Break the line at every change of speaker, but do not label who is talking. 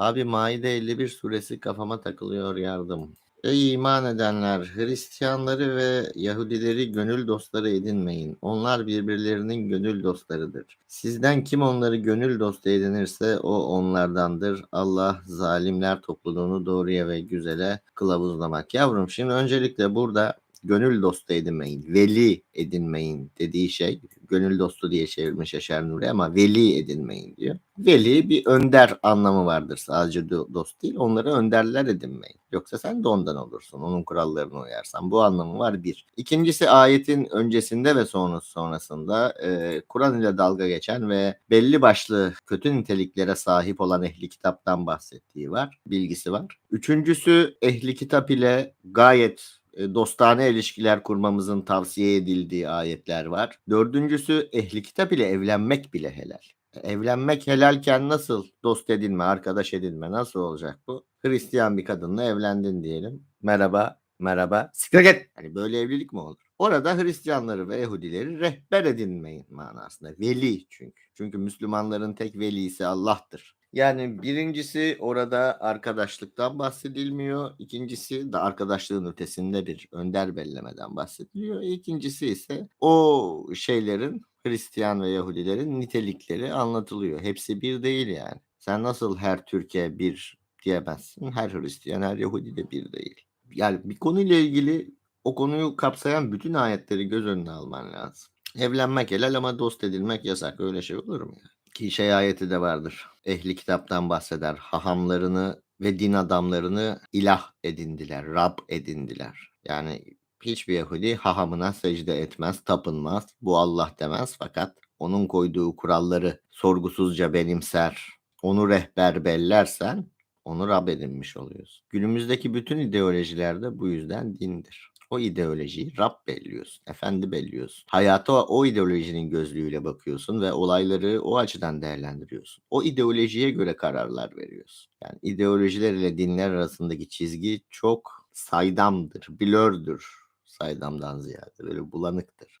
Abi Maide 51 suresi kafama takılıyor yardım. Ey iman edenler, Hristiyanları ve Yahudileri gönül dostları edinmeyin. Onlar birbirlerinin gönül dostlarıdır. Sizden kim onları gönül dostu edinirse o onlardandır. Allah zalimler topluluğunu doğruya ve güzele kılavuzlamak. Yavrum şimdi öncelikle burada gönül dostu edinmeyin, veli edinmeyin dediği şey gönül dostu diye çevirmiş Yaşar Nuri ama veli edinmeyin diyor. Veli bir önder anlamı vardır sadece do- dost değil onları önderler edinmeyin. Yoksa sen de ondan olursun onun kurallarına uyarsan bu anlamı var bir. İkincisi ayetin öncesinde ve sonrası sonrasında e, Kur'an ile dalga geçen ve belli başlı kötü niteliklere sahip olan ehli kitaptan bahsettiği var bilgisi var. Üçüncüsü ehli kitap ile gayet dostane ilişkiler kurmamızın tavsiye edildiği ayetler var. Dördüncüsü ehli kitap ile evlenmek bile helal. Evlenmek helalken nasıl dost edinme, arkadaş edinme nasıl olacak bu? Hristiyan bir kadınla evlendin diyelim. Merhaba, merhaba. Siktir git. Hani böyle evlilik mi olur? Orada Hristiyanları ve Yahudileri rehber edinmeyin manasında. Veli çünkü. Çünkü Müslümanların tek velisi Allah'tır. Yani birincisi orada arkadaşlıktan bahsedilmiyor. İkincisi de arkadaşlığın ötesinde bir önder bellemeden bahsediliyor. İkincisi ise o şeylerin Hristiyan ve Yahudilerin nitelikleri anlatılıyor. Hepsi bir değil yani. Sen nasıl her Türkiye bir diyemezsin. Her Hristiyan, her Yahudi de bir değil. Yani bir konuyla ilgili o konuyu kapsayan bütün ayetleri göz önüne alman lazım. Evlenmek helal ama dost edilmek yasak. Öyle şey olur mu ya? Ki şey ayeti de vardır. Ehli kitaptan bahseder. Hahamlarını ve din adamlarını ilah edindiler, Rab edindiler. Yani hiçbir Yahudi hahamına secde etmez, tapınmaz. Bu Allah demez fakat onun koyduğu kuralları sorgusuzca benimser, onu rehber bellersen onu Rab edinmiş oluyorsun. Günümüzdeki bütün ideolojiler de bu yüzden dindir. O ideolojiyi Rab belliyorsun, efendi belliyorsun. Hayata o ideolojinin gözlüğüyle bakıyorsun ve olayları o açıdan değerlendiriyorsun. O ideolojiye göre kararlar veriyorsun. Yani ideolojiler ile dinler arasındaki çizgi çok saydamdır, blördür saydamdan ziyade böyle bulanıktır.